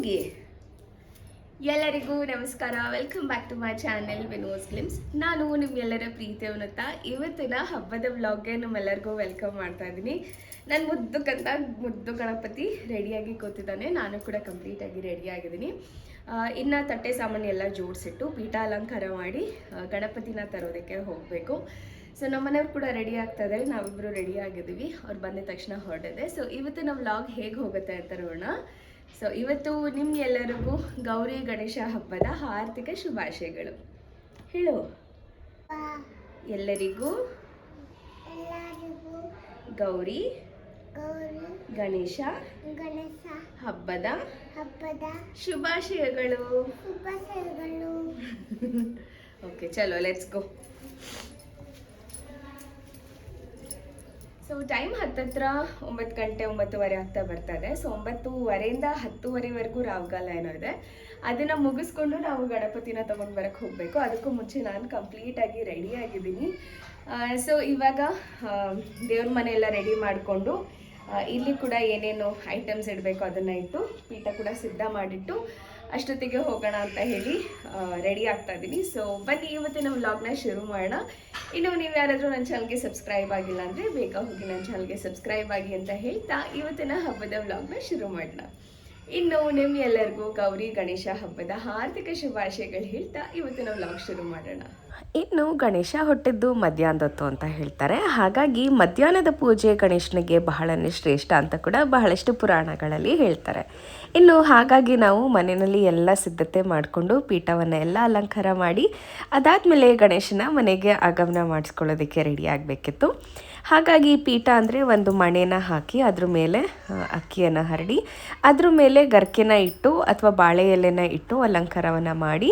ಹೋಗಿ ಎಲ್ಲರಿಗೂ ನಮಸ್ಕಾರ. Welcome back to my channel Vino's glimpse ನಾನು ನಿಮ್ಗೆಲ್ಲರ ಪ್ರೀತಿಯವನತ್ತ ಇವತ್ತಿನ ಹಬ್ಬದ ವ್ಲಾಗ್ಗೆ ನಮ್ಮೆಲ್ಲರಿಗೂ ವೆಲ್ಕಮ್ ಮಾಡ್ತಾ ಇದ್ದೀನಿ. ನನ್ನ ಮುದ್ದಕ್ಕಂತ ಮುದ್ದು ಗಣಪತಿ ರೆಡಿಯಾಗಿ ಕೂತಿದ್ದಾನೆ. ನಾನು ಕೂಡ ಕಂಪ್ಲೀಟಾಗಿ ರೆಡಿ ಆಗಿದ್ದೀನಿ. ಇನ್ನು ತಟ್ಟೆ ಸಾಮಾನು ಎಲ್ಲ ಜೋಡಿಸಿಟ್ಟು ಪೀಠ ಅಲಂಕಾರ ಮಾಡಿ ಗಣಪತಿನ ತರೋದಕ್ಕೆ ಹೋಗಬೇಕು. ಸೊ ನಮ್ಮನೆಯವ್ರು ಕೂಡ ರೆಡಿ ಆಗ್ತಾ ಇದ್ದಾರೆ. ನಾವಿಬ್ಬರು ರೆಡಿ ಆಗಿದ್ದೀವಿ. ಅವ್ರು ಬಂದ ತಕ್ಷಣ ಹೊರಡಿದೆ. ಸೊ ಇವತ್ತು ನಮ್ಮ ವ್ಲಾಗ್ ಹೇಗೆ ಹೋಗುತ್ತೆ ಅಂತ ನೋಡೋಣ. ಸೊ ಇವತ್ತು ನಿಮ್ಗೆಲ್ಲರಿಗೂ ಗೌರಿ ಗಣೇಶ ಹಬ್ಬದ ಆರ್ಥಿಕ ಶುಭಾಶಯಗಳು. ಹೇಳು. ಎಲ್ಲರಿಗೂ ಎಲ್ಲರಿಗೂ ಗೌರಿ ಗೌರಿ ಗಣೇಶ ಗಣೇಶ ಹಬ್ಬದ ಹಬ್ಬದ ಶುಭಾಶಯಗಳು. ಶುಭಾಶಯಗಳು. ಓಕೆ ಚಲೋ ಲೆಟ್ಸ್ ಗೋ ಸೊ ಟೈಮ್ ಹತ್ತತ್ರ ಒಂಬತ್ತು ಗಂಟೆ ಒಂಬತ್ತುವರೆ ಆಗ್ತಾ ಇದೆ ಸೊ ಒಂಬತ್ತುವರೆಯಿಂದ ಹತ್ತುವರೆವರೆಗೂ ರಾವ್ಗಾಲ ಏನೋ ಇದೆ. ಅದನ್ನು ಮುಗಿಸ್ಕೊಂಡು ನಾವು ಗಣಪತಿನ ತೊಗೊಂಡು ಬರಕ್ಕೆ ಹೋಗಬೇಕು. ಅದಕ್ಕೂ ಮುಂಚೆ ನಾನು ಕಂಪ್ಲೀಟಾಗಿ ರೆಡಿ ಆಗಿದ್ದೀನಿ. ಸೊ ಇವಾಗ ದೇವ್ರ ಮನೆ ಎಲ್ಲ ರೆಡಿ ಮಾಡಿಕೊಂಡು ಇಲ್ಲಿ ಕೂಡ ಏನೇನು ಐಟಮ್ಸ್ ಇಡಬೇಕು ಅದನ್ನು ಇಟ್ಟು, ಪೀಠ ಕೂಡ ಸಿದ್ಧ ಮಾಡಿಟ್ಟು ಅಷ್ಟೊತ್ತಿಗೆ ಹೋಗೋಣ ಅಂತ ಹೇಳಿ ರೆಡಿ ಆಗ್ತಾ ಇದ್ದೀನಿ ಸೊ ಬನ್ನಿ, ಇವತ್ತಿನ ವ್ಲಾಗ್ನ ಶುರು ಮಾಡೋಣ. ಇನ್ನು ನೀವು ಯಾರಾದರೂ ನನ್ನ ಚಾನಲ್ಗೆ ಸಬ್ಸ್ಕ್ರೈಬ್ ಆಗಿಲ್ಲ ಅಂದರೆ ಬೇಗ ಹೋಗಿ ನನ್ನ ಚಾನಲ್ಗೆ ಸಬ್ಸ್ಕ್ರೈಬ್ ಆಗಿ ಅಂತ ಹೇಳ್ತಾ, ಇವತ್ತಿನ ಹಬ್ಬದ ವ್ಲಾಗ್ನ ಶುರು ಮಾಡೋಣ. ಇನ್ನು ನಿಮ್ಮ ಎಲ್ಲರಿಗೂ ಗೌರಿ ಗಣೇಶ ಹಬ್ಬದ ಹಾರ್ದಿಕ ಶುಭಾಶಯಗಳು ಹೇಳ್ತಾ ಇವತ್ತು ನಾವು ಲಾಕ್ ಶುರು ಮಾಡೋಣ. ಇನ್ನು ಗಣೇಶ ಹುಟ್ಟಿದ್ದು ಮಧ್ಯಾಹ್ನದೊತ್ತು ಅಂತ ಹೇಳ್ತಾರೆ. ಹಾಗಾಗಿ ಮಧ್ಯಾಹ್ನದ ಪೂಜೆ ಗಣೇಶನಿಗೆ ಬಹಳನೇ ಶ್ರೇಷ್ಠ ಅಂತ ಕೂಡ ಬಹಳಷ್ಟು ಪುರಾಣಗಳಲ್ಲಿ ಹೇಳ್ತಾರೆ. ಇನ್ನು ಹಾಗಾಗಿ ನಾವು ಮನೆಯಲ್ಲಿ ಎಲ್ಲ ಸಿದ್ಧತೆ ಮಾಡಿಕೊಂಡು ಪೀಠವನ್ನು ಎಲ್ಲ ಅಲಂಕಾರ ಮಾಡಿ ಅದಾದಮೇಲೆ ಗಣೇಶನ ಮನೆಗೆ ಆಗಮನ ಮಾಡಿಸ್ಕೊಳ್ಳೋದಕ್ಕೆ ರೆಡಿ ಆಗಬೇಕಿತ್ತು. ಹಾಗಾಗಿ ಪೀಠ ಅಂದರೆ ಒಂದು ಮಣೆನ ಹಾಕಿ ಅದ್ರ ಮೇಲೆ ಅಕ್ಕಿಯನ್ನು ಹರಡಿ, ಅದ್ರ ಮೇಲೆ ಗರ್ಕೆನ ಇಟ್ಟು ಅಥವಾ ಬಾಳೆ ಎಲೆನ ಇಟ್ಟು ಅಲಂಕಾರವನ್ನು ಮಾಡಿ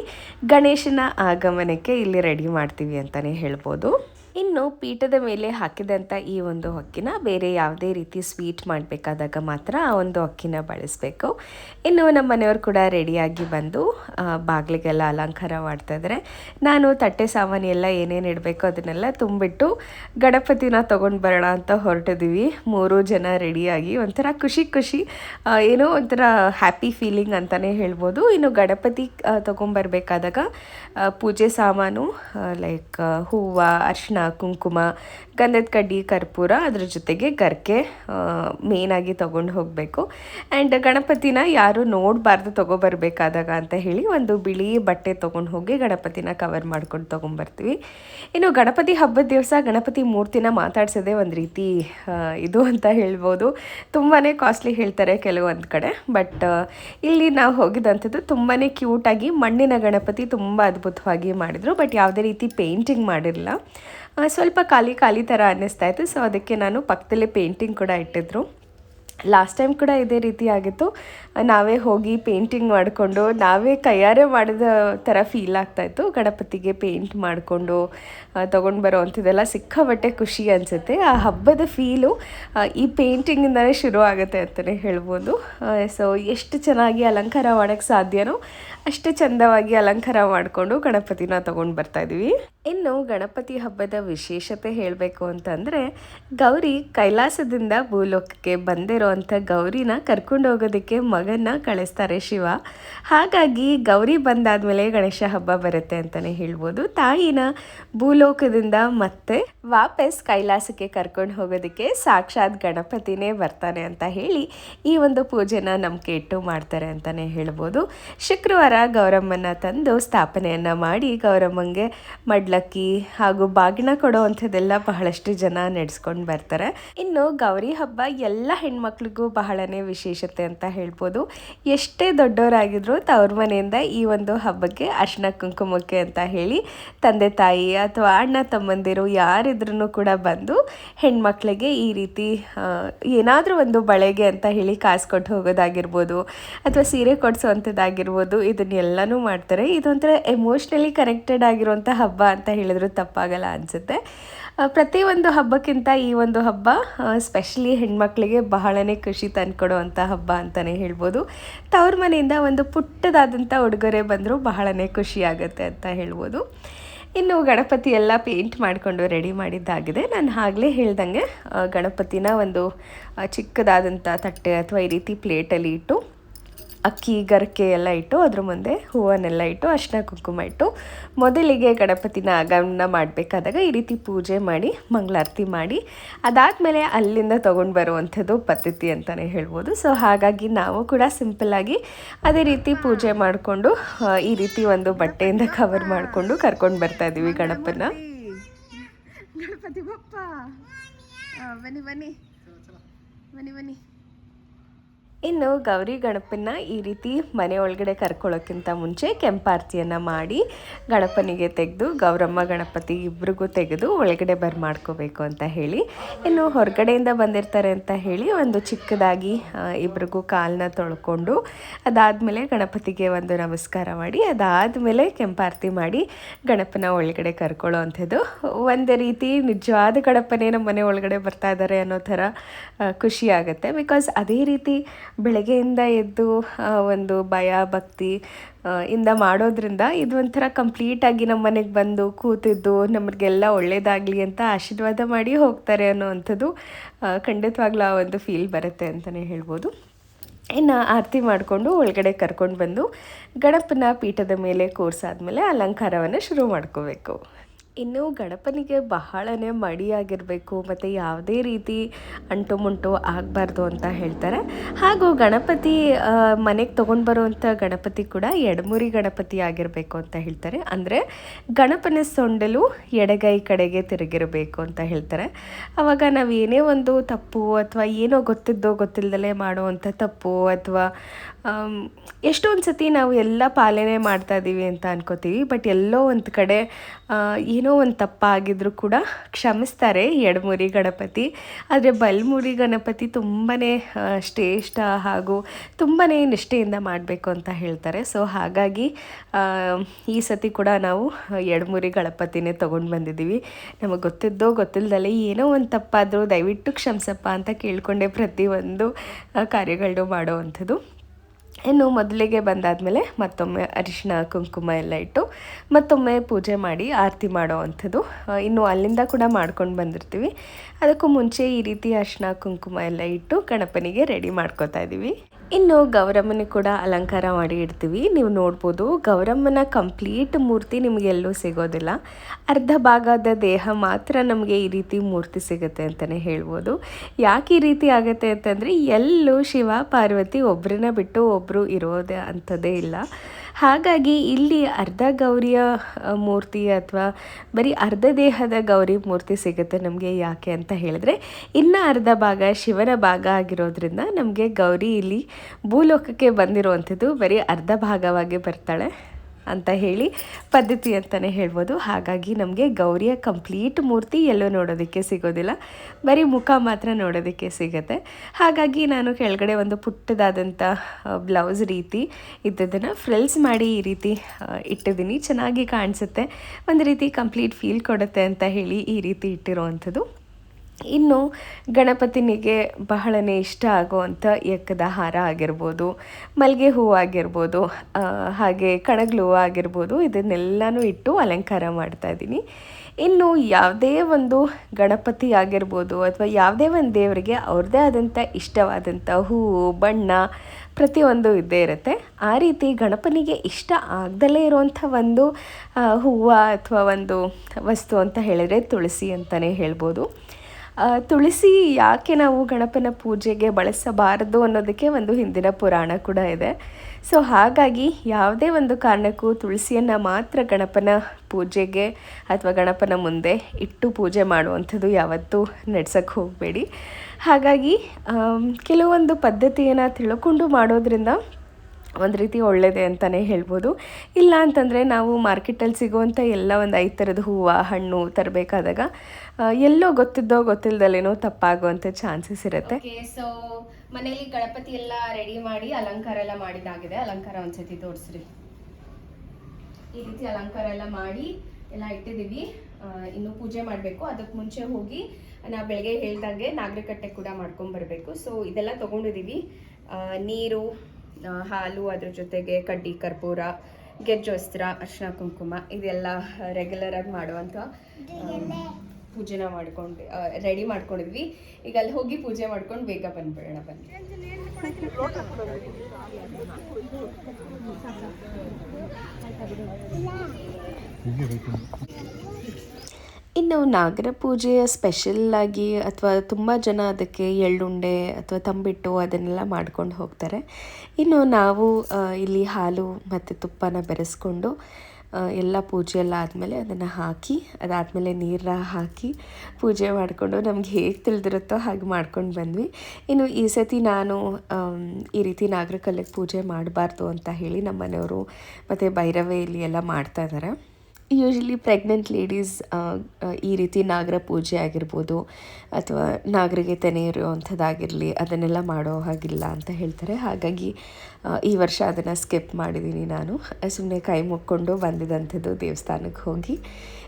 ಗಣೇಶನ ಆಗಮನಕ್ಕೆ ಇಲ್ಲಿ ರೆಡಿ ಮಾಡ್ತೀವಿ ಅಂತಲೇ ಹೇಳ್ಬೋದು. ಇನ್ನು ಪೀಠದ ಮೇಲೆ ಹಾಕಿದಂಥ ಈ ಒಂದು ಅಕ್ಕಿನ ಬೇರೆ ಯಾವುದೇ ರೀತಿ ಸ್ವೀಟ್ ಮಾಡಬೇಕಾದಾಗ ಮಾತ್ರ ಆ ಒಂದು ಅಕ್ಕಿನ ಬಳಸಬೇಕು. ಇನ್ನು ನಮ್ಮ ಮನೆಯವರು ಕೂಡ ರೆಡಿಯಾಗಿ ಬಂದು ಬಾಗಿಲಿಗೆಲ್ಲ ಅಲಂಕಾರ ಮಾಡ್ತಾ ಇದ್ದಾರೆ ನಾನು ತಟ್ಟೆ ಸಾಮಾನು ಎಲ್ಲ ಏನೇನು ಇಡಬೇಕು ಅದನ್ನೆಲ್ಲ ತುಂಬಿಟ್ಟು ಗಣಪತಿನ ತೊಗೊಂಡು ಬರೋಣ ಅಂತ ಹೊರಟಿದ್ದೀವಿ ಮೂರು ಜನ ರೆಡಿಯಾಗಿ ಒಂಥರ ಖುಷಿ ಖುಷಿ ಏನೋ ಒಂಥರ ಹ್ಯಾಪಿ ಫೀಲಿಂಗ್ ಅಂತಲೇ ಹೇಳ್ಬೋದು. ಇನ್ನು ಗಣಪತಿ ತೊಗೊಂಡ್ಬರ್ಬೇಕಾದಾಗ ಪೂಜೆ ಸಾಮಾನು ಲೈಕ್ ಹೂವು, ಅರಿಶಿನ ಕುಂಕುಮ ಗಂಧದ ಕಡ್ಡಿ ಕರ್ಪೂರ ಅದ್ರ ಜೊತೆಗೆ ಗರ್ಕೆ ಮೇನಾಗಿ ತೊಗೊಂಡು ಹೋಗಬೇಕು. ಆ್ಯಂಡ್ ಗಣಪತಿನ ಯಾರು ನೋಡಬಾರ್ದು ತೊಗೊಬರ್ಬೇಕಾದಾಗ ಅಂತ ಹೇಳಿ ಒಂದು ಬಿಳಿ ಬಟ್ಟೆ ತೊಗೊಂಡು ಹೋಗಿ ಗಣಪತಿನ ಕವರ್ ಮಾಡ್ಕೊಂಡು ತೊಗೊಂಬರ್ತೀವಿ. ಇನ್ನು ಗಣಪತಿ ಹಬ್ಬದ ದಿವಸ ಗಣಪತಿ ಮೂರ್ತಿನ ಮಾತಾಡ್ಸೋದೇ ಒಂದು ರೀತಿ ಇದು ಅಂತ ಹೇಳ್ಬೋದು. ತುಂಬಾ ಕಾಸ್ಟ್ಲಿ ಹೇಳ್ತಾರೆ ಕೆಲವೊಂದು ಕಡೆ ಬಟ್ ಇಲ್ಲಿ ನಾವು ಹೋಗಿದಂಥದ್ದು ತುಂಬಾ ಕ್ಯೂಟಾಗಿ ಮಣ್ಣಿನ ಗಣಪತಿ ತುಂಬ ಅದ್ಭುತವಾಗಿ ಮಾಡಿದರು ಬಟ್ ಯಾವುದೇ ರೀತಿ ಪೇಂಟಿಂಗ್ ಮಾಡಿರಲಿಲ್ಲ ಸ್ವಲ್ಪ ಖಾಲಿ ಖಾಲಿ ಥರ ಅನ್ನಿಸ್ತಾ ಇತ್ತು. ಸೊ ಅದಕ್ಕೆ ನಾನು ಪಕ್ಕದಲ್ಲೇ ಪೇಂಟಿಂಗ್ ಕೂಡ ಇಟ್ಟಿದ್ರು. ಲಾಸ್ಟ್ ಟೈಮ್ ಕೂಡ ಇದೇ ರೀತಿ ಆಗಿತ್ತು. ನಾವೇ ಹೋಗಿ ಪೇಂಟಿಂಗ್ ಮಾಡಿಕೊಂಡು, ನಾವೇ ಕೈಯಾರೆ ಮಾಡಿದ ಥರ ಫೀಲ್ ಆಗ್ತಾಯಿತ್ತು ಗಣಪತಿಗೆ ಪೇಂಟ್ ಮಾಡಿಕೊಂಡು ತೊಗೊಂಡು ಬರೋ ಅಂಥದ್ದೆಲ್ಲ ಸಿಕ್ಕಾಬಟ್ಟೆ ಖುಷಿ ಅನಿಸುತ್ತೆ. ಆ ಹಬ್ಬದ ಫೀಲು ಈ ಪೇಂಟಿಂಗಿಂದಲೇ ಶುರು ಆಗುತ್ತೆ ಅಂತಲೇ ಹೇಳ್ಬೋದು. ಸೊ ಎಷ್ಟು ಚೆನ್ನಾಗಿ ಅಲಂಕಾರ ಮಾಡೋಕ್ಕೆ ಸಾಧ್ಯನೋ ಅಷ್ಟು ಚಂದವಾಗಿ ಅಲಂಕಾರ ಮಾಡಿಕೊಂಡು ಗಣಪತಿನ ತಗೊಂಡು ಬರ್ತಾ ಇದೀವಿ. ಇನ್ನು ಗಣಪತಿ ಹಬ್ಬದ ವಿಶೇಷತೆ ಹೇಳಬೇಕು ಅಂತಂದರೆ, ಗೌರಿ ಕೈಲಾಸದಿಂದ ಭೂಲೋಕಕ್ಕೆ ಬಂದಿರೋವಂಥ ಗೌರಿನ ಕರ್ಕೊಂಡು ಹೋಗೋದಕ್ಕೆ ಮಗನ ಕಳಿಸ್ತಾರೆ ಶಿವ. ಹಾಗಾಗಿ ಗೌರಿ ಬಂದಾದ್ಮೇಲೆ ಗಣೇಶ ಹಬ್ಬ ಬರುತ್ತೆ ಅಂತಲೇ ಹೇಳ್ಬೋದು. ತಾಯಿನ ಭೂಲೋಕದಿಂದ ಮತ್ತೆ ವಾಪಸ್ ಕೈಲಾಸಕ್ಕೆ ಕರ್ಕೊಂಡು ಹೋಗೋದಕ್ಕೆ ಸಾಕ್ಷಾತ್ ಗಣಪತಿನೇ ಬರ್ತಾನೆ ಅಂತ ಹೇಳಿ ಈ ಒಂದು ಪೂಜೆನ ನಂಬಿಕೆ ಇಟ್ಟು ಮಾಡ್ತಾರೆ ಅಂತಲೇ ಹೇಳ್ಬೋದು. ಶುಕ್ರವಾರ ಗೌರಮ್ಮನ ತಂದು ಸ್ಥಾಪನೆಯನ್ನು ಮಾಡಿ ಗೌರಮ್ಮಂಗೆ ಮಡ್ಲಕ್ಕಿ ಹಾಗೂ ಬಾಗಿನ ಕೊಡೋ ಅಂಥದ್ದೆಲ್ಲ ಬಹಳಷ್ಟು ಜನ ನಡೆಸ್ಕೊಂಡು ಬರ್ತಾರೆ. ಇನ್ನು ಗೌರಿ ಹಬ್ಬ ಎಲ್ಲ ಹೆಣ್ಮಕ್ಳಿಗೂ ಬಹಳನೇ ವಿಶೇಷತೆ ಅಂತ ಹೇಳ್ಬೋದು. ಎಷ್ಟೇ ದೊಡ್ಡವರಾಗಿದ್ರು ತವ್ರ ಮನೆಯಿಂದ ಈ ಒಂದು ಹಬ್ಬಕ್ಕೆ ಅರ್ಶನ ಕುಂಕುಮಕ್ಕೆ ಅಂತ ಹೇಳಿ ತಂದೆ ತಾಯಿ ಅಥವಾ ಅಣ್ಣ ತಮ್ಮಂದಿರು ಯಾರಿದ್ರೂ ಕೂಡ ಬಂದು ಹೆಣ್ಮಕ್ಳಿಗೆ ಈ ರೀತಿ ಏನಾದರೂ ಒಂದು ಬಳೆಗೆ ಅಂತ ಹೇಳಿ ಕಾಸು ಕೊಟ್ಟು ಹೋಗೋದಾಗಿರ್ಬೋದು ಅಥವಾ ಸೀರೆ ಕೊಡಿಸೋವಂಥದ್ದಾಗಿರ್ಬೋದು. ಇದನ್ನೆಲ್ಲನೂ ಮಾಡ್ತಾರೆ. ಇದೊಂಥರ ಎಮೋಷ್ನಲಿ ಕನೆಕ್ಟೆಡ್ ಆಗಿರುವಂಥ ಹಬ್ಬ ಅಂತ ಹೇಳಿದ್ರು ತಪ್ಪಾಗಲ್ಲ ಅನಿಸುತ್ತೆ. ಒಂದು ಹಬ್ಬಕ್ಕಿಂತ ಈ ಒಂದು ಹಬ್ಬ ಸ್ಪೆಷಲಿ ಹೆಣ್ಮಕ್ಳಿಗೆ ಬಹಳನೇ ಖುಷಿ ತಂದ್ಕೊಡುವಂಥ ಹಬ್ಬ ಅಂತಲೇ ಹೇಳ್ಬೋದು. ತವ್ರ ಮನೆಯಿಂದ ಒಂದು ಪುಟ್ಟದಾದಂಥ ಉಡುಗೊರೆ ಬಂದರೂ ಬಹಳನೇ ಖುಷಿ ಆಗುತ್ತೆ ಅಂತ ಹೇಳ್ಬೋದು. ಇನ್ನು ಗಣಪತಿ ಎಲ್ಲ ಪೇಂಟ್ ಮಾಡಿಕೊಂಡು ರೆಡಿ ಮಾಡಿದ್ದಾಗಿದೆ. ನಾನು ಆಗಲೇ ಹೇಳ್ದಂಗೆ ಗಣಪತಿನ ಒಂದು ಚಿಕ್ಕದಾದಂಥ ತಟ್ಟೆ ಅಥವಾ ಈ ರೀತಿ ಪ್ಲೇಟಲ್ಲಿ ಇಟ್ಟು ಅಕ್ಕಿ, ಗರಿಕೆ ಎಲ್ಲ ಇಟ್ಟು ಅದ್ರ ಮುಂದೆ ಹೂವನ್ನೆಲ್ಲ ಇಟ್ಟು ಅರ್ಶಿನ ಕುಂಕುಮ ಇಟ್ಟು ಮೊದಲಿಗೆ ಗಣಪತಿನ ಆಗಮನ ಮಾಡಬೇಕಾದಾಗ ಈ ರೀತಿ ಪೂಜೆ ಮಾಡಿ, ಮಂಗಳಾರತಿ ಮಾಡಿ, ಅದಾದಮೇಲೆ ಅಲ್ಲಿಂದ ತೊಗೊಂಡು ಬರುವಂಥದ್ದು ಪದ್ಧತಿ ಅಂತಲೇ ಹೇಳ್ಬೋದು. ಸೊ ಹಾಗಾಗಿ ನಾವು ಕೂಡ ಸಿಂಪಲ್ಲಾಗಿ ಅದೇ ರೀತಿ ಪೂಜೆ ಮಾಡಿಕೊಂಡು ಈ ರೀತಿ ಒಂದು ಬಟ್ಟೆಯಿಂದ ಕವರ್ ಮಾಡಿಕೊಂಡು ಕರ್ಕೊಂಡು ಬರ್ತಾ ಇದ್ದೀವಿ ಗಣಪನ ಗಣಪತಿ ಬನ್ನಿ ಬನ್ನಿ. ಬನ್ನಿ ಬನ್ನಿ. ಇನ್ನು ಗೌರಿ ಗಣಪನ್ನ ಈ ರೀತಿ ಮನೆ ಒಳಗಡೆ ಕರ್ಕೊಳ್ಳೋಕ್ಕಿಂತ ಮುಂಚೆ ಕೆಂಪಾರತಿಯನ್ನು ಮಾಡಿ ಗಣಪನಿಗೆ ತೆಗೆದು, ಗೌರಮ್ಮ, ಗಣಪತಿ ಇಬ್ರಿಗೂ ತೆಗೆದು ಒಳಗಡೆ ಬರ್ ಮಾಡ್ಕೋಬೇಕು ಅಂತ ಹೇಳಿ, ಇನ್ನು ಹೊರಗಡೆಯಿಂದ ಬಂದಿರ್ತಾರೆ ಅಂತ ಹೇಳಿ ಒಂದು ಚಿಕ್ಕದಾಗಿ ಇಬ್ಬರಿಗೂ ಇಬ್ರಿಗೂ ಕಾಲನ್ನ ತೊಳ್ಕೊಂಡು ಅದಾದಮೇಲೆ ಗಣಪತಿಗೆ ಒಂದು ನಮಸ್ಕಾರ ಮಾಡಿ, ಅದಾದಮೇಲೆ ಕೆಂಪಾರತಿ ಮಾಡಿ ಗಣಪನ ಒಳಗಡೆ ಕರ್ಕೊಳ್ಳೋ ಅಂಥದ್ದು ಒಂದು ರೀತಿ ನಿಜವಾದ ಗಣಪನೇ ನಮ್ಮ ಮನೆ ಒಳಗಡೆ ಬರ್ತಾ ಇದ್ದಾರೆ ಅನ್ನೋ ಥರ ಖುಷಿಯಾಗುತ್ತೆ ಬಿಕಾಸ್ ಅದೇ ರೀತಿ ಬೆಳಗ್ಗೆಯಿಂದ ಎದ್ದು ಒಂದು ಭಯ, ಭಕ್ತಿ ಇಂದ ಮಾಡೋದ್ರಿಂದ ಇದು ಒಂಥರ ಕಂಪ್ಲೀಟಾಗಿ ನಮ್ಮ ಮನೆಗೆ ಬಂದು ಕೂತಿದ್ದು, ನಮಗೆಲ್ಲ ಒಳ್ಳೇದಾಗಲಿ ಅಂತ ಆಶೀರ್ವಾದ ಮಾಡಿ ಹೋಗ್ತಾರೆ ಅನ್ನೋವಂಥದ್ದು ಖಂಡಿತವಾಗ್ಲೂ ಆ ಒಂದು ಫೀಲ್ ಬರುತ್ತೆ ಅಂತಲೇ ಹೇಳ್ಬೋದು. ಇನ್ನು ಆರತಿ ಮಾಡಿಕೊಂಡು ಒಳಗಡೆ ಕರ್ಕೊಂಡು ಬಂದು ಗಣಪನ ಪೀಠದ ಮೇಲೆ ಕೂರಿಸಾದ್ಮೇಲೆ ಅಲಂಕಾರವನ್ನು ಶುರು ಮಾಡ್ಕೋಬೇಕು. ಇನ್ನು ಗಣಪನಿಗೆ ಬಹಳನೇ ಮಡಿಯಾಗಿರಬೇಕು, ಮತ್ತು ಯಾವುದೇ ರೀತಿ ಅಂಟು ಮುಂಟು ಆಗಬಾರ್ದು ಅಂತ ಹೇಳ್ತಾರೆ. ಹಾಗೂ ಗಣಪತಿ ಮನೆಗೆ ತೊಗೊಂಡು ಬರುವಂಥ ಗಣಪತಿ ಕೂಡ ಎಡಮುರಿ ಗಣಪತಿ ಆಗಿರಬೇಕು ಅಂತ ಹೇಳ್ತಾರೆ. ಅಂದರೆ ಗಣಪನ ಸೊಂಡಲು ಎಡಗೈ ಕಡೆಗೆ ತಿರುಗಿರಬೇಕು ಅಂತ ಹೇಳ್ತಾರೆ. ಆವಾಗ ನಾವು ಏನೇ ಒಂದು ತಪ್ಪು ಅಥವಾ ಏನೋ ಗೊತ್ತಿದ್ದೋ ಗೊತ್ತಿಲ್ಲದಲೇ ಮಾಡುವಂಥ ತಪ್ಪು ಅಥವಾ ಎಷ್ಟೊಂದು ಸತಿ ನಾವು ಎಲ್ಲ ಪಾಲನೆ ಮಾಡ್ತಾ ಇದ್ದೀವಿ ಅಂತ ಅನ್ಕೋತೀವಿ ಬಟ್ ಎಲ್ಲೋ ಒಂದು ಕಡೆ ಏನೋ ಒಂದು ತಪ್ಪಾಗಿದ್ರು ಕೂಡ ಕ್ಷಮಿಸ್ತಾರೆ ಎಡಮುರಿ ಗಣಪತಿ. ಆದರೆ ಬಲ್ಮುರಿ ಗಣಪತಿ ತುಂಬಾ ಶ್ರೇಷ್ಠ ಹಾಗೂ ತುಂಬಾ ನಿಷ್ಠೆಯಿಂದ ಮಾಡಬೇಕು ಅಂತ ಹೇಳ್ತಾರೆ. ಸೊ ಹಾಗಾಗಿ ಈ ಸತಿ ಕೂಡ ನಾವು ಎಡಮುರಿ ಗಣಪತಿನೇ ತೊಗೊಂಡು ಬಂದಿದ್ದೀವಿ ನಮಗೆ ಗೊತ್ತಿದ್ದೋ ಗೊತ್ತಿಲ್ಲದಲ್ಲೇ ಏನೋ ಒಂದು ತಪ್ಪಾದರೂ ದಯವಿಟ್ಟು ಕ್ಷಮಿಸಪ್ಪ ಅಂತ ಕೇಳಿಕೊಂಡೆ ಪ್ರತಿಯೊಂದು ಕಾರ್ಯಗಳನ್ನು ಮಾಡೋವಂಥದ್ದು ಇನ್ನು ಮೊದಲಿಗೆ ಬಂದಾದಮೇಲೆ ಮತ್ತೊಮ್ಮೆ ಅರಿಶಿನ ಕುಂಕುಮ ಎಲ್ಲ ಇಟ್ಟು ಮತ್ತೊಮ್ಮೆ ಪೂಜೆ ಮಾಡಿ ಆರತಿ ಮಾಡೋ ಅಂಥದ್ದು. ಇನ್ನು ಅಲ್ಲಿಂದ ಕೂಡ ಮಾಡ್ಕೊಂಡು ಬಂದಿರ್ತೀವಿ. ಅದಕ್ಕೂ ಮುಂಚೆ ಈ ರೀತಿ ಅರಿಶಿನ ಕುಂಕುಮ ಎಲ್ಲ ಇಟ್ಟು ಗಣಪನಿಗೆ ರೆಡಿ ಮಾಡ್ಕೋತಾ ಇದ್ದೀವಿ ಇನ್ನು ಗೌರಮ್ಮನ ಕೂಡ ಅಲಂಕಾರ ಮಾಡಿ ಇಡ್ತೀವಿ. ನೀವು ನೋಡ್ಬೋದು ಗೌರಮ್ಮನ ಕಂಪ್ಲೀಟ್ ಮೂರ್ತಿ ನಿಮಗೆ ಎಲ್ಲೂ ಸಿಗೋದಿಲ್ಲ. ಅರ್ಧ ಭಾಗದ ದೇಹ ಮಾತ್ರ ನಮಗೆ ಈ ರೀತಿ ಮೂರ್ತಿ ಸಿಗುತ್ತೆ ಅಂತಲೇ ಹೇಳ್ಬೋದು. ಯಾಕೆ ಈ ರೀತಿ ಆಗುತ್ತೆ ಅಂತಂದರೆ ಎಲ್ಲೂ ಶಿವ, ಪಾರ್ವತಿ ಒಬ್ಬರನ್ನ ಬಿಟ್ಟು ಒಬ್ಬರು ಇರೋದೇ ಅಂಥದ್ದೇ ಇಲ್ಲ. ಹಾಗಾಗಿ ಇಲ್ಲಿ ಅರ್ಧ ಗೌರಿಯ ಮೂರ್ತಿ ಅಥವಾ ಬರೀ ಅರ್ಧ ದೇಹದ ಗೌರಿ ಮೂರ್ತಿ ಸಿಗುತ್ತೆ ನಮಗೆ ಯಾಕೆ ಅಂತ ಹೇಳಿದ್ರೆ, ಇನ್ನು ಅರ್ಧ ಭಾಗ ಶಿವನ ಭಾಗ ಆಗಿರೋದ್ರಿಂದ ನಮಗೆ ಗೌರಿ ಇಲ್ಲಿ ಭೂಲೋಕಕ್ಕೆ ಬಂದಿರುವಂಥದ್ದು ಬರೀ ಅರ್ಧ ಭಾಗವಾಗಿ ಬರ್ತಾಳೆ. ಅಂತ ಹೇಳಿ ಪದ್ಧತಿ ಅಂತಲೇ ಹೇಳ್ಬೋದು. ಹಾಗಾಗಿ ನಮಗೆ ಗೌರಿಯ ಕಂಪ್ಲೀಟ್ ಮೂರ್ತಿ ಎಲ್ಲೂ ನೋಡೋದಕ್ಕೆ ಸಿಗೋದಿಲ್ಲ. ಬರೀ ಮುಖ ಮಾತ್ರ ನೋಡೋದಕ್ಕೆ ಸಿಗುತ್ತೆ. ಹಾಗಾಗಿ ನಾನು ಕೆಳಗಡೆ ಒಂದು ಪುಟ್ಟದಾದಂಥ ಬ್ಲೌಸ್ ರೀತಿ ಇದ್ದದನ್ನು ಫ್ರೆಲ್ಸ್ ಮಾಡಿ ಈ ರೀತಿ ಇಟ್ಟಿದ್ದೀನಿ. ಚೆನ್ನಾಗಿ ಕಾಣಿಸುತ್ತೆ. ಒಂದು ರೀತಿ ಕಂಪ್ಲೀಟ್ ಫೀಲ್ ಕೊಡುತ್ತೆ ಅಂತ ಹೇಳಿ ಈ ರೀತಿ ಇಟ್ಟಿರೋವಂಥದ್ದು. ಇನ್ನು ಗಣಪತಿನಿಗೆ ಬಹಳನೇ ಇಷ್ಟ ಆಗುವಂಥ ಎಕ್ಕದ ಹಾರ ಆಗಿರ್ಬೋದು ಮಲ್ಲಿಗೆ ಹೂವು ಆಗಿರ್ಬೋದು ಹಾಗೆ ಕಣಗ್ಲು ಹೂವು ಆಗಿರ್ಬೋದು, ಇದನ್ನೆಲ್ಲನೂ ಇಟ್ಟು ಅಲಂಕಾರ ಮಾಡ್ತಾ ಇದ್ದೀನಿ. ಇನ್ನು ಯಾವುದೇ ಒಂದು ಗಣಪತಿ ಆಗಿರ್ಬೋದು ಅಥವಾ ಯಾವುದೇ ಒಂದು ದೇವರಿಗೆ ಅವ್ರದ್ದೇ ಆದಂಥ ಇಷ್ಟವಾದಂಥ ಹೂವು ಬಣ್ಣ ಪ್ರತಿಯೊಂದು ಇದ್ದೇ ಇರುತ್ತೆ. ಆ ರೀತಿ ಗಣಪನಿಗೆ ಇಷ್ಟ ಆಗದಲ್ಲೇ ಇರುವಂಥ ಒಂದು ಹೂವು ಅಥವಾ ಒಂದು ವಸ್ತು ಅಂತ ಹೇಳಿದರೆ ತುಳಸಿ ಅಂತಲೇ ಹೇಳ್ಬೋದು. ತುಳಸಿ ಯಾಕೆ ನಾವು ಗಣಪನ ಪೂಜೆಗೆ ಬಳಸಬಾರದು ಅನ್ನೋದಕ್ಕೆ ಒಂದು ಹಿಂದಿನ ಪುರಾಣ ಕೂಡ ಇದೆ. ಸೊ ಹಾಗಾಗಿ ಯಾವುದೇ ಒಂದು ಕಾರಣಕ್ಕೂ ತುಳಸಿಯನ್ನು ಮಾತ್ರ ಗಣಪನ ಪೂಜೆಗೆ ಅಥವಾ ಗಣಪನ ಮುಂದೆ ಇಟ್ಟು ಪೂಜೆ ಮಾಡುವಂಥದ್ದು ಯಾವತ್ತೂ ನಡೆಸೋಕ್ಕೆ ಹೋಗಬೇಡಿ. ಹಾಗಾಗಿ ಕೆಲವೊಂದು ಪದ್ಧತಿಯನ್ನು ತಿಳ್ಕೊಂಡು ಮಾಡೋದ್ರಿಂದ ಒಂದು ರೀತಿ ಒಳ್ಳೆಯದೇ ಅಂತಲೇ ಹೇಳ್ಬೋದು. ಇಲ್ಲ ಅಂತಂದರೆ ನಾವು ಮಾರ್ಕೆಟಲ್ಲಿ ಸಿಗುವಂಥ ಎಲ್ಲ ಒಂದು ಐದು ಥರದ ಹೂವು, ಹಣ್ಣು ತರಬೇಕಾದಾಗ ಎಲ್ಲೋ ಗೊತ್ತಿದ್ದೋ ಗೊತ್ತಿಲ್ಲದಲ್ಲೇನೋ ತಪ್ಪಾಗುವಂಥ ಚಾನ್ಸಸ್ ಇರುತ್ತೆ. ಸೊ ಮನೆಯಲ್ಲಿ ಗಣಪತಿ ಎಲ್ಲ ರೆಡಿ ಮಾಡಿ ಅಲಂಕಾರ ಎಲ್ಲ ಮಾಡಿದಾಗಿದೆ ಅಲಂಕಾರ ಒಂದ್ಸತಿ ತೋರಿಸ್ರಿ. ಈ ರೀತಿ ಅಲಂಕಾರ ಎಲ್ಲ ಮಾಡಿ ಎಲ್ಲ ಇಟ್ಟಿದ್ದೀವಿ. ಇನ್ನು ಪೂಜೆ ಮಾಡಬೇಕು. ಅದಕ್ಕೆ ಮುಂಚೆ ಹೋಗಿ ನಾ ಬೆಳಗ್ಗೆ ಹೇಳ್ದಂಗೆ ನಾಗರಿಕಟ್ಟೆ ಕೂಡ ಮಾಡ್ಕೊಂಡ್ ಬರಬೇಕು. ಸೊ ಇದೆಲ್ಲ ತಗೊಂಡಿದ್ದೀವಿ. ನೀರು ಹಾಲು, ಅದ್ರ ಜೊತೆಗೆ ಕಡ್ಡಿ, ಕರ್ಪೂರ ಗೆಜ್ಜೋಸ್ತ್ರ ಅರ್ಶಿನ ಕುಂಕುಮ, ಇದೆಲ್ಲ ರೆಗ್ಯುಲರ್ ಆಗಿ ಮಾಡುವಂಥ ಪೂಜೆನ ಮಾಡ್ಕೊಂಡು ರೆಡಿ ಮಾಡ್ಕೊಂಡಿದ್ವಿ. ಈಗ ಅಲ್ಲಿ ಹೋಗಿ ಪೂಜೆ ಮಾಡ್ಕೊಂಡು ಬೇಗ ಬಂದ್ಬಿಡೋಣ, ಬನ್ನಿ. ಇನ್ನು ನಾಗರ ಪೂಜೆಯ ಸ್ಪೆಷಲ್ ಆಗಿ ಅಥವಾ ತುಂಬ ಜನ ಅದಕ್ಕೆ ಎಳ್ಳುಂಡೆ ಅಥವಾ ತಂಬಿಟ್ಟು ಅದನ್ನೆಲ್ಲ ಮಾಡ್ಕೊಂಡು ಹೋಗ್ತಾರೆ. ಇನ್ನು ನಾವು ಇಲ್ಲಿ ಹಾಲು ಮತ್ತು ತುಪ್ಪನ ಬೆರೆಸ್ಕೊಂಡು ಎಲ್ಲ ಪೂಜೆ ಎಲ್ಲ ಆದಮೇಲೆ ಅದನ್ನು ಹಾಕಿ, ಅದಾದಮೇಲೆ ನೀರ ಹಾಕಿ ಪೂಜೆ ಮಾಡಿಕೊಂಡು ನಮ್ಗೆ ಹೇಗೆ ತಿಳಿದಿರುತ್ತೋ ಹಾಗೆ ಮಾಡ್ಕೊಂಡು ಬಂದ್ವಿ. ಇನ್ನು ಈ ಸತಿ ನಾನು ಈ ರೀತಿ ನಾಗರ ಕಲ್ಲಿಗೆ ಪೂಜೆ ಮಾಡಬಾರ್ದು ಅಂತ ಹೇಳಿ ನಮ್ಮ ಮನೆಯವರು ಮತ್ತು ಭೈರವೇ ಇಲ್ಲಿ ಎಲ್ಲ ಮಾಡ್ತಾ ಇದ್ದಾರೆ ಯೂಶಲಿ ಪ್ರೆಗ್ನೆಂಟ್ ಲೇಡೀಸ್ ಈ ರೀತಿ ನಾಗರ ಪೂಜೆ ಆಗಿರ್ಬೋದು ಅಥವಾ ನಾಗರಿಗೆ ತೆನೆ ಇರುವಂಥದ್ದಾಗಿರಲಿ ಅದನ್ನೆಲ್ಲ ಮಾಡೋ ಹಾಗಿಲ್ಲ ಅಂತ ಹೇಳ್ತಾರೆ. ಹಾಗಾಗಿ ಈ ವರ್ಷ ಅದನ್ನು ಸ್ಕಿಪ್ ಮಾಡಿದ್ದೀನಿ ನಾನು. ಸುಮ್ಮನೆ ಕೈ ಮುಕ್ಕೊಂಡು ಬಂದಿದ್ದಂಥದ್ದು ದೇವಸ್ಥಾನಕ್ಕೆ ಹೋಗಿ.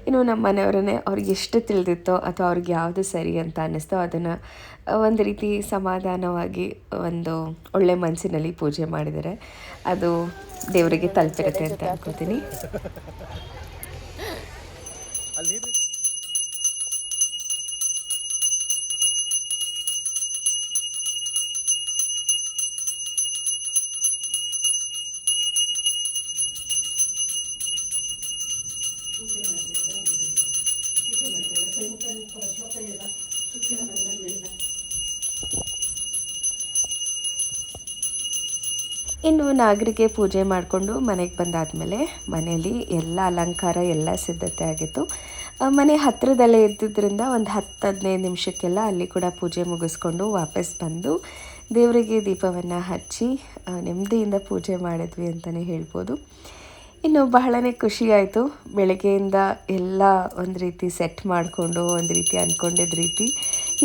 ಇನ್ನು ನಮ್ಮ ಮನೆಯವರನ್ನೇ ಅವ್ರಿಗೆ ಎಷ್ಟು ತಿಳಿದಿತ್ತೋ ಅಥವಾ ಅವ್ರಿಗೆ ಯಾವುದು ಸರಿ ಅಂತ ಅನ್ನಿಸ್ತೋ ಅದನ್ನು ಒಂದು ರೀತಿ ಸಮಾಧಾನವಾಗಿ ಒಂದು ಒಳ್ಳೆ ಮನಸ್ಸಿನಲ್ಲಿ ಪೂಜೆ ಮಾಡಿದರೆ ಅದು ದೇವರಿಗೆ ತಲುಪಿರುತ್ತೆ ಅಂತ ಅನ್ಕೋತೀನಿ. ಇನ್ನು ನಾಗರಿಗೆ ಪೂಜೆ ಮಾಡಿಕೊಂಡು ಮನೆಗೆ ಬಂದಾದಮೇಲೆ ಮನೆಯಲ್ಲಿ ಎಲ್ಲ ಅಲಂಕಾರ, ಎಲ್ಲ ಸಿದ್ಧತೆ ಆಗಿತ್ತು. ಮನೆ ಹತ್ತಿರದಲ್ಲೇ ಇದ್ದಿದ್ದರಿಂದ ಒಂದು ಹತ್ತು ಹದಿನೈದು ನಿಮಿಷಕ್ಕೆಲ್ಲ ಅಲ್ಲಿ ಕೂಡ ಪೂಜೆ ಮುಗಿಸ್ಕೊಂಡು ವಾಪಸ್ ಬಂದು ದೇವರಿಗೆ ದೀಪವನ್ನು ಹಚ್ಚಿ ನೆಮ್ಮದಿಯಿಂದ ಪೂಜೆ ಮಾಡಿದ್ವಿ ಅಂತಲೇ ಹೇಳ್ಬೋದು. ಇನ್ನು ಬಹಳನೇ ಖುಷಿಯಾಯಿತು. ಬೆಳಗ್ಗೆಯಿಂದ ಎಲ್ಲ ಒಂದು ರೀತಿ ಸೆಟ್ ಮಾಡಿಕೊಂಡು, ಒಂದು ರೀತಿ ಅಂದ್ಕೊಂಡಿದ್ದ ರೀತಿ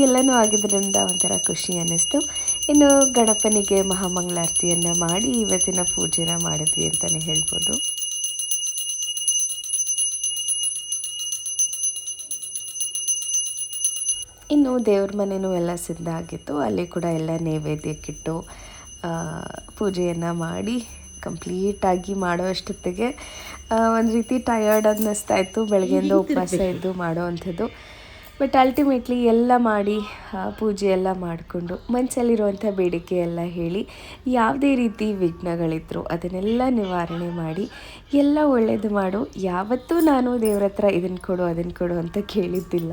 ಎಲ್ಲನೂ ಆಗಿದ್ದರಿಂದ ಒಂಥರ ಖುಷಿ ಅನ್ನಿಸ್ತು. ಇನ್ನು ಗಣಪನಿಗೆ ಮಹಾಮಂಗಳಾರತಿಯನ್ನು ಮಾಡಿ ಇವತ್ತಿನ ಪೂಜೆನ ಮಾಡಿದ್ವಿ ಅಂತಲೇ ಹೇಳ್ಬೋದು. ಇನ್ನು ದೇವ್ರ ಮನೆಯೂ ಎಲ್ಲ ಸಿದ್ಧ ಆಗಿತ್ತು. ಅಲ್ಲಿ ಕೂಡ ಎಲ್ಲ ನೈವೇದ್ಯಕ್ಕಿಟ್ಟು ಪೂಜೆಯನ್ನು ಮಾಡಿ ಕಂಪ್ಲೀಟಾಗಿ ಮಾಡೋ ಅಷ್ಟೊತ್ತಿಗೆ ಒಂದು ರೀತಿ ಟಯರ್ಡ್ ಅನ್ನಿಸ್ತಾ ಇತ್ತು. ಬೆಳಗ್ಗೆಯಿಂದ ಉಪವಾಸ ಇದ್ದು ಮಾಡೋ ಅಂಥದ್ದು. ಬಟ್ ಅಲ್ಟಿಮೇಟ್ಲಿ ಎಲ್ಲ ಮಾಡಿ ಪೂಜೆ ಎಲ್ಲ ಮಾಡಿಕೊಂಡು ಮನಸ್ಸಲ್ಲಿರುವಂಥ ಬೇಡಿಕೆ ಎಲ್ಲ ಹೇಳಿ ಯಾವುದೇ ರೀತಿ ವಿಘ್ನಗಳಿದ್ರು ಅದನ್ನೆಲ್ಲ ನಿವಾರಣೆ ಮಾಡಿ ಎಲ್ಲ ಒಳ್ಳೇದು ಮಾಡು. ಯಾವತ್ತೂ ನಾನು ದೇವ್ರ ಹತ್ರ ಇದನ್ನು ಕೊಡು ಅದನ್ನು ಕೊಡು ಅಂತ ಕೇಳಿದ್ದಿಲ್ಲ.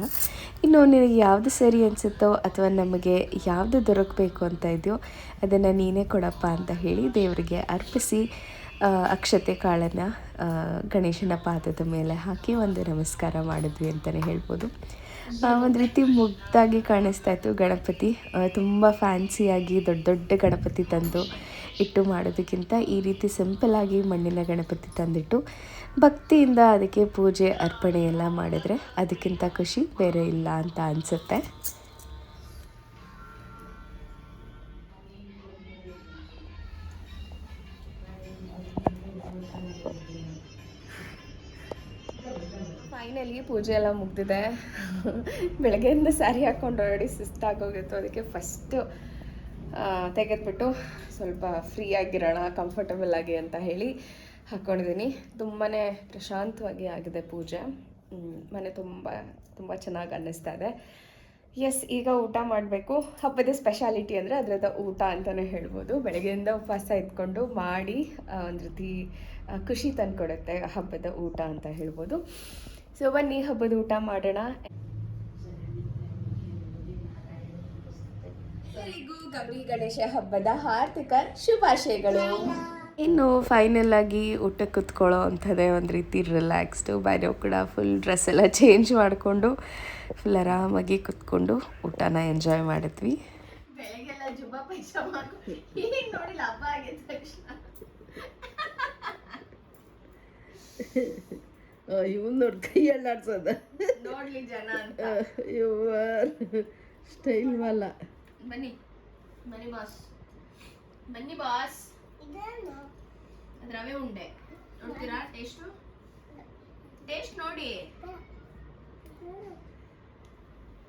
ಇನ್ನು ನಿನಗೆ ಯಾವುದು ಸರಿ ಅನಿಸುತ್ತೋ ಅಥವಾ ನಮಗೆ ಯಾವುದು ದೊರಕಬೇಕು ಅಂತ ಇದೆಯೋ ಅದನ್ನು ನೀನೇ ಕೊಡಪ್ಪ ಅಂತ ಹೇಳಿ ದೇವರಿಗೆ ಅರ್ಪಿಸಿ ಅಕ್ಷತೆ ಕಾಳನ್ನು ಗಣೇಶನ ಪಾದದ ಮೇಲೆ ಹಾಕಿ ಒಂದು ನಮಸ್ಕಾರ ಮಾಡಿದ್ವಿ ಅಂತಲೇ ಹೇಳ್ಬೋದು. ಒಂದು ರೀತಿ ಮುಗ್ದಾಗಿ ಕಾಣಿಸ್ತಾ ಇತ್ತು ಗಣಪತಿ. ತುಂಬ ಫ್ಯಾನ್ಸಿಯಾಗಿ ದೊಡ್ಡ ದೊಡ್ಡ ಗಣಪತಿ ತಂದು ಇಟ್ಟು ಮಾಡೋದಕ್ಕಿಂತ ಈ ರೀತಿ ಸಿಂಪಲ್ಲಾಗಿ ಮಣ್ಣಿನ ಗಣಪತಿ ತಂದಿಟ್ಟು ಭಕ್ತಿಯಿಂದ ಅದಕ್ಕೆ ಪೂಜೆ, ಅರ್ಪಣೆ ಎಲ್ಲ ಮಾಡಿದರೆ ಅದಕ್ಕಿಂತ ಖುಷಿ ಬೇರೆ ಇಲ್ಲ ಅಂತ ಅನಿಸುತ್ತೆ. ಫೈನಲಿ ಪೂಜೆ ಎಲ್ಲ ಮುಗ್ದಿದೆ. ಬೆಳಗ್ಗೆಯಿಂದ ಸ್ಯಾರಿ ಹಾಕೊಂಡು ಹೊರಡಿ ಸುಸ್ತಾಗೋಗಿತ್ತು. ಅದಕ್ಕೆ ಫಸ್ಟು ತೆಗೆದ್ಬಿಟ್ಟು ಸ್ವಲ್ಪ ಫ್ರೀ ಆಗಿರೋಣ ಕಂಫರ್ಟಬಲ್ ಆಗಿ ಅಂತ ಹೇಳಿ ಹಾಕ್ಕೊಂಡಿದ್ದೀನಿ ತುಂಬಾ ಪ್ರಶಾಂತವಾಗಿ ಆಗಿದೆ ಪೂಜೆ. ಮನೆ ತುಂಬ ತುಂಬ ಚೆನ್ನಾಗಿ ಅನ್ನಿಸ್ತಾ ಇದೆ. ಎಸ್ ಈಗ ಊಟ ಮಾಡಬೇಕು. ಹಬ್ಬದ ಸ್ಪೆಷಾಲಿಟಿ ಅಂದರೆ ಅದರದ ಊಟ ಅಂತಲೇ ಹೇಳ್ಬೋದು. ಬೆಳಗ್ಗೆಯಿಂದ ಉಪವಾಸ ಇದ್ಕೊಂಡು ಮಾಡಿ ಒಂದು ರೀತಿ ಖುಷಿ ತಂದುಕೊಡುತ್ತೆ ಹಬ್ಬದ ಊಟ ಅಂತ ಹೇಳ್ಬೋದು. ಸೊ ಬನ್ನಿ ಹಬ್ಬದ ಊಟ ಮಾಡೋಣ. ಎಲ್ಲರಿಗೂ ಗೌರಿ ಗಣೇಶ ಹಬ್ಬದ ಹಾರ್ದಿಕ ಶುಭಾಶಯಗಳು. ಇನ್ನು ಫೈನಲ್ ಆಗಿ ಊಟಕ್ಕೆ ಕುತ್ಕೊಳ್ಳೋ ಅಂಥದ್ದೇ ಒಂದು ರೀತಿ ರಿಲ್ಯಾಕ್ಸ್ಡು ಬೇರೆ ಕೂಡ ಫುಲ್ ಡ್ರೆಸ್ ಎಲ್ಲ ಚೇಂಜ್ ಮಾಡಿಕೊಂಡು ಫುಲ್ ಆರಾಮಾಗಿ ಕುತ್ಕೊಂಡು ಊಟನ ಎಂಜಾಯ್ ಮಾಡಿದ್ವಿ. ಬೆಳಗ್ಗೆಲ್ಲ ಜುಬ್ಬ ಪೈಸ ಮಾಡ್ಕೊಂಡು ಈಗ ನೋಡಿಲ್ಲ ಹಬ್ಬ ಆಗಿದ ತಕ್ಷಣ. ಇವನ್ ನೋಡಿ ಕೈ ಅಲ್ಲಾಡ್ಸೋದ ನೋಡ್ಲಿ ಜನ ಅಂತ. ಇವ ಸ್ಟೈಲ್ ಮಲ್ಲ ಬನ್ನಿ ಬನ್ನಿ ಬಾಸ್ ಬನ್ನಿ ಬಾಸ್ ರವೆ ಉಂಡೆ. ನೋಡ್ತೀರಾ? ಟೇಸ್ಟು ಟೇಸ್ಟ್ ನೋಡಿ.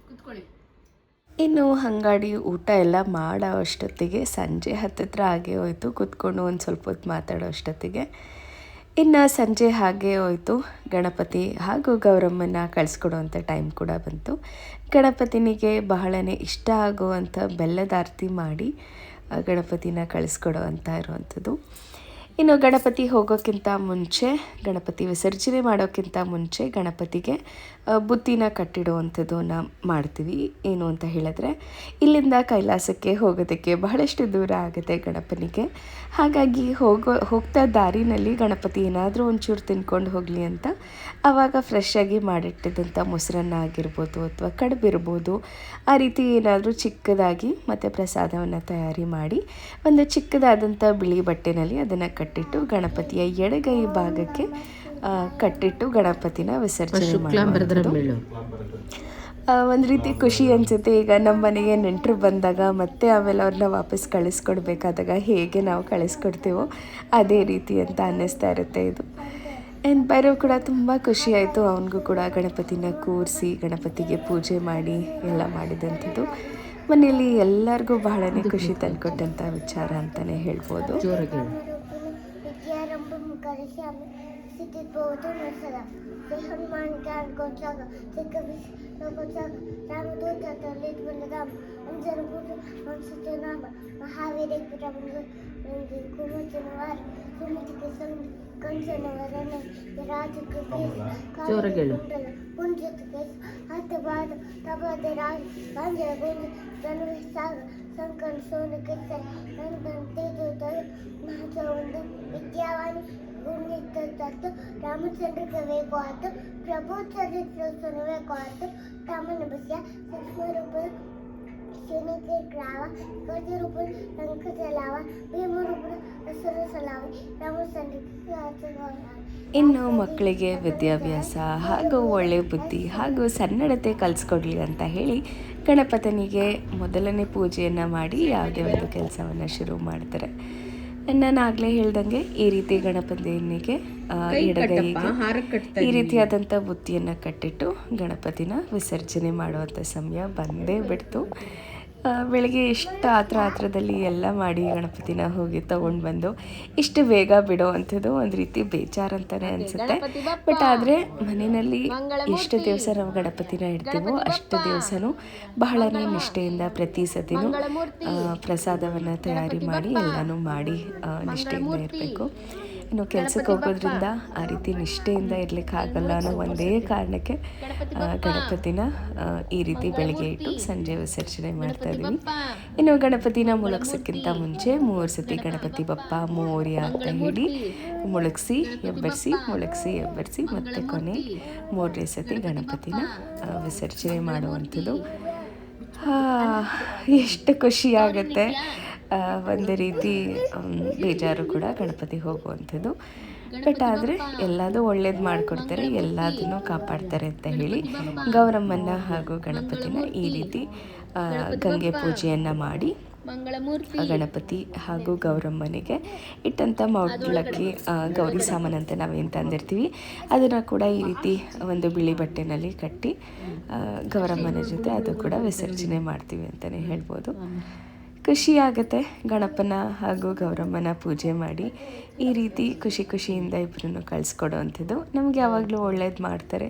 ಕುತ್ಕೊಳ್ಳಿ. ಇನ್ನು ಹಂಗಾಡಿ ಊಟ ಎಲ್ಲ ಮಾಡೋ ಅಷ್ಟೊತ್ತಿಗೆ ಸಂಜೆ ಹತ್ತತ್ರ ಆಗೇ ಹೋಯ್ತು. ಕುತ್ಕೊಂಡು ಒಂದು ಸ್ವಲ್ಪ ಹೊತ್ತು ಮಾತಾಡೋ ಅಷ್ಟೊತ್ತಿಗೆ. ಇನ್ನು ಸಂಜೆ ಹಾಗೆ ಹೋಯಿತು. ಗಣಪತಿ ಹಾಗೂ ಗೌರಮ್ಮನ ಕಳಿಸ್ಕೊಡುವಂಥ ಟೈಮ್ ಕೂಡ ಬಂತು. ಗಣಪತಿನಿಗೆ ಬಹಳನೇ ಇಷ್ಟ ಆಗುವಂಥ ಬೆಲ್ಲದ ಆರತಿ ಮಾಡಿ ಗಣಪತಿನ ಕಳಿಸ್ಕೊಡೋ ಇರುವಂಥದ್ದು ಇನ್ನು ಗಣಪತಿ ಹೋಗೋಕ್ಕಿಂತ ಮುಂಚೆ, ಗಣಪತಿ ವಿಸರ್ಜನೆ ಮಾಡೋಕ್ಕಿಂತ ಮುಂಚೆ ಗಣಪತಿಗೆ ಬುತ್ತಿನ ಕಟ್ಟಿಡುವಂಥದ್ದನ್ನ ಮಾಡ್ತೀವಿ. ಏನು ಅಂತ ಹೇಳಿದ್ರೆ, ಇಲ್ಲಿಂದ ಕೈಲಾಸಕ್ಕೆ ಹೋಗೋದಕ್ಕೆ ಬಹಳಷ್ಟು ದೂರ ಆಗುತ್ತೆ ಗಣಪನಿಗೆ. ಹಾಗಾಗಿ ಹೋಗೋ, ಹೋಗ್ತಾ ದಾರಿನಲ್ಲಿ ಗಣಪತಿ ಏನಾದರೂ ಒಂಚೂರು ತಿನ್ಕೊಂಡು ಹೋಗಲಿ ಅಂತ ಆವಾಗ ಫ್ರೆಶ್ ಆಗಿ ಮಾಡಿಟ್ಟಿದ್ದಂಥ ಮೊಸರನ್ನ ಆಗಿರ್ಬೋದು ಅಥವಾ ಕಡುಬಿರ್ಬೋದು, ಆ ರೀತಿ ಏನಾದರೂ ಚಿಕ್ಕದಾಗಿ ಮತ್ತು ಪ್ರಸಾದವನ್ನು ತಯಾರಿ ಮಾಡಿ, ಒಂದು ಚಿಕ್ಕದಾದಂಥ ಬಿಳಿ ಬಟ್ಟೆನಲ್ಲಿ ಅದನ್ನು ಕಟ್ಟಿಟ್ಟು ಗಣಪತಿಯ ಎಡಗೈ ಭಾಗಕ್ಕೆ ಕಟ್ಟಿಟ್ಟು ಗಣಪತಿನ ವಿಸರ್ಜನೆ. ಒಂದು ರೀತಿ ಖುಷಿ ಅನಿಸುತ್ತೆ. ಈಗ ನಮ್ಮ ಮನೆಗೆ ನೆಂಟರು ಬಂದಾಗ ಮತ್ತೆ ಆಮೇಲೆ ಅವ್ರನ್ನ ವಾಪಸ್ ಕಳಿಸ್ಕೊಡ್ಬೇಕಾದಾಗ ಹೇಗೆ ನಾವು ಕಳಿಸ್ಕೊಡ್ತೀವೋ ಅದೇ ರೀತಿ ಅಂತ ಅನ್ನಿಸ್ತಾ ಇರುತ್ತೆ ಇದು. ಆ್ಯಂಡ್ ಬೈರೋ ಕೂಡ ತುಂಬ ಖುಷಿ ಆಯಿತು. ಅವನಿಗೂ ಕೂಡ ಗಣಪತಿನ ಕೂರಿಸಿ ಗಣಪತಿಗೆ ಪೂಜೆ ಮಾಡಿ ಎಲ್ಲ ಮಾಡಿದಂಥದ್ದು ಮನೆಯಲ್ಲಿ ಎಲ್ಲರಿಗೂ ಬಹಳನೇ ಖುಷಿ ತಂದುಕೊಟ್ಟಂಥ ವಿಚಾರ ಅಂತಲೇ ಹೇಳ್ಬೋದು. करे श्याम सिद्धित भवतु न सदा से हनुमान ज्ञान को जागा से कभी न को जागा राम दूत तलित बन राम अंजन गुट हम सत्य नाम महावीर एक पिता बन मंदिर कुमत नवार सुमित के संग कंचन वरने राज के केस चोर गेलो कुंजित केस हाथ बाद तब दे राज गांजे गुंज तनु साग संकन सोन के सर नंदन तेज तय महाचवन विद्यावान ತತ್ತು ರಾಮಚಂದ್ರಕ್ಕೆ ಬೇಕು ಪ್ರಭು ಚರಿತ್ರ ಸುನಬೇಕು ಆತು. ತಮ್ಮನ ಬಸ್ಯ ಸೂಕ್ಷ್ಮ ರೂಪ ಸೇನೆಗೆ ಗ್ರಾವ ಗಜ ರೂಪ ಲಂಕ ಚಲಾವ ಭೀಮ ರೂಪ ಹಸುರ ಸಲಾವ ರಾಮಚಂದ್ರಕ್ಕೆ ಇನ್ನು ಮಕ್ಕಳಿಗೆ ವಿದ್ಯಾಭ್ಯಾಸ ಹಾಗೂ ಒಳ್ಳೆಯ ಬುದ್ಧಿ ಹಾಗೂ ಸನ್ನಡತೆ ಕಲಿಸ್ಕೊಡ್ಲಿ ಅಂತ ಹೇಳಿ ಗಣಪತನಿಗೆ ಮೊದಲನೇ ಪೂಜೆಯನ್ನು ಮಾಡಿ ಯಾವುದೇ ಒಂದು ಕೆಲಸವನ್ನು ಶುರು ಮಾಡ್ತಾರೆ. ನಾನು ಆಗಲೇ ಹೇಳ್ದಂಗೆ ಈ ರೀತಿ ಗಣಪನ ದೇವನಿಗೆ ಎಡಗೈಗೆ ಈ ರೀತಿಯಾದಂಥ ಬುತ್ತಿಯನ್ನು ಕಟ್ಟಿಟ್ಟು ಗಣಪತಿನ ವಿಸರ್ಜನೆ ಮಾಡುವಂಥ ಸಮಯ ಬಂದೇ ಬಿಡ್ತು. ಬೆಳಗ್ಗೆ ಎಷ್ಟು ಆತ್ರ ಆತ್ರದಲ್ಲಿ ಎಲ್ಲ ಮಾಡಿ ಗಣಪತಿನ ಹೋಗಿ ತಗೊಂಡು ಬಂದು ಇಷ್ಟು ಬೇಗ ಬಿಡೋ ಅಂಥದ್ದು ಒಂದು ರೀತಿ ಬೇಜಾರು ಅಂತಲೇ ಅನಿಸುತ್ತೆ. ಬಟ್ ಆದರೆ ಮನೆಯಲ್ಲಿ ಎಷ್ಟು ದಿವಸ ನಾವು ಗಣಪತಿನ ಇಡ್ತೀವೋ ಅಷ್ಟು ದಿವಸನೂ ಬಹಳನೇ ನಿಷ್ಠೆಯಿಂದ ಪ್ರತಿ ಸತಿನೂ ಪ್ರಸಾದವನ್ನು ತಯಾರಿ ಮಾಡಿ ಎಲ್ಲನೂ ಮಾಡಿ ನಿಷ್ಠೆಯಿಂದ ಇರಬೇಕು. ಇನ್ನು ಕೆಲ್ಸಕ್ಕೆ ಹೋಗೋದ್ರಿಂದ ಆ ರೀತಿ ನಿಷ್ಠೆಯಿಂದ ಇರ್ಲಿಕ್ಕೆ ಆಗಲ್ಲ ಅನ್ನೋ ಒಂದೇ ಕಾರಣಕ್ಕೆ ಗಣಪತಿನ ಈ ರೀತಿ ಬೆಳಗ್ಗೆ ಇಟ್ಟು ಸಂಜೆ ವಿಸರ್ಜನೆ ಮಾಡ್ತಾ ಇದ್ದೀವಿ ಇನ್ನು ಗಣಪತಿನ ಮುಳುಗ್ಸೋಕ್ಕಿಂತ ಮುಂಚೆ ಮೂರು ಸತಿ ಗಣಪತಿ ಬಪ್ಪ ಮೋರ್ಯ ಅಂತ ಹೇಳಿ ಮುಳುಗಿಸಿ ಎಬ್ಬರಿಸಿ ಮುಳುಗಿಸಿ ಎಬ್ಬರಿಸಿ ಮತ್ತೆ ಕೊನೆ ಮೂರನೇ ಸತಿ ಗಣಪತಿನ ವಿಸರ್ಜನೆ ಮಾಡುವಂಥದ್ದು. ಎಷ್ಟು ಖುಷಿ ಆಗುತ್ತೆ. ಒಂದು ರೀತಿ ಬೇಜಾರು ಕೂಡ ಗಣಪತಿ ಹೋಗುವಂಥದ್ದು. ಬಟ್ ಆದರೆ ಎಲ್ಲದೂ ಒಳ್ಳೇದು ಮಾಡಿಕೊಡ್ತಾರೆ, ಎಲ್ಲದನ್ನು ಕಾಪಾಡ್ತಾರೆ ಅಂತ ಹೇಳಿ ಗೌರಮ್ಮನ ಹಾಗೂ ಗಣಪತಿನ ಈ ರೀತಿ ಗಂಗೆ ಪೂಜೆಯನ್ನು ಮಾಡಿ ಗಣಪತಿ ಹಾಗೂ ಗೌರಮ್ಮನಿಗೆ ಇಟ್ಟಂಥ ಮೌಡ್ಲಕ್ಕಿ ಗೌರಿ ಸಾಮಾನು ಅಂತ ನಾವೇನು ತಂದಿರ್ತೀವಿ, ಅದನ್ನು ಕೂಡ ಈ ರೀತಿ ಒಂದು ಬಿಳಿ ಬಟ್ಟೆನಲ್ಲಿ ಕಟ್ಟಿ ಗೌರಮ್ಮನ ಜೊತೆ ಅದು ಕೂಡ ವಿಸರ್ಜನೆ ಮಾಡ್ತೀವಿ ಅಂತಲೇ ಹೇಳ್ಬೋದು. ಖುಷಿ ಆಗುತ್ತೆ ಗಣಪನ ಹಾಗೂ ಗೌರಮ್ಮನ ಪೂಜೆ ಮಾಡಿ ಈ ರೀತಿ ಖುಷಿ ಖುಷಿಯಿಂದ ಇಬ್ಬರನ್ನು ಕಳಿಸ್ಕೊಡೋವಂಥದ್ದು. ನಮಗೆ ಯಾವಾಗಲೂ ಒಳ್ಳೇದು ಮಾಡ್ತಾರೆ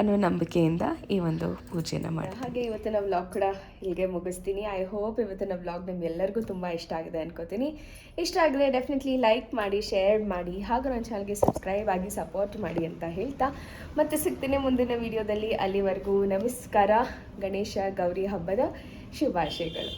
ಅನ್ನೋ ನಂಬಿಕೆಯಿಂದ ಈ ಒಂದು ಪೂಜೆನ ಮಾಡಿ ಹಾಗೆ ಇವತ್ತಿನ ವ್ಲಾಗ್ ಕೂಡ ಇಲ್ಲಿಗೆ ಮುಗಿಸ್ತೀನಿ. ಐ ಹೋಪ್ ಇವತ್ತಿನ ವ್ಲಾಗ್ ನಿಮ್ಗೆಲ್ಲರಿಗೂ ತುಂಬ ಇಷ್ಟ ಆಗಿದೆ ಅನ್ಕೋತೀನಿ. ಇಷ್ಟ ಆಗಿದೆ ಡೆಫಿನೆಟ್ಲಿ ಲೈಕ್ ಮಾಡಿ ಶೇರ್ ಮಾಡಿ, ಹಾಗೂ ನನ್ನ ಚಾನಲ್ಗೆ ಸಬ್ಸ್ಕ್ರೈಬ್ ಆಗಿ ಸಪೋರ್ಟ್ ಮಾಡಿ ಅಂತ ಹೇಳ್ತಾ. ಮತ್ತೆ ಸಿಗ್ತೀನಿ ಮುಂದಿನ ವಿಡಿಯೋದಲ್ಲಿ ಅಲ್ಲಿವರೆಗೂ ನಮಸ್ಕಾರ. ಗಣೇಶ ಗೌರಿ ಹಬ್ಬದ ಶುಭಾಶಯಗಳು.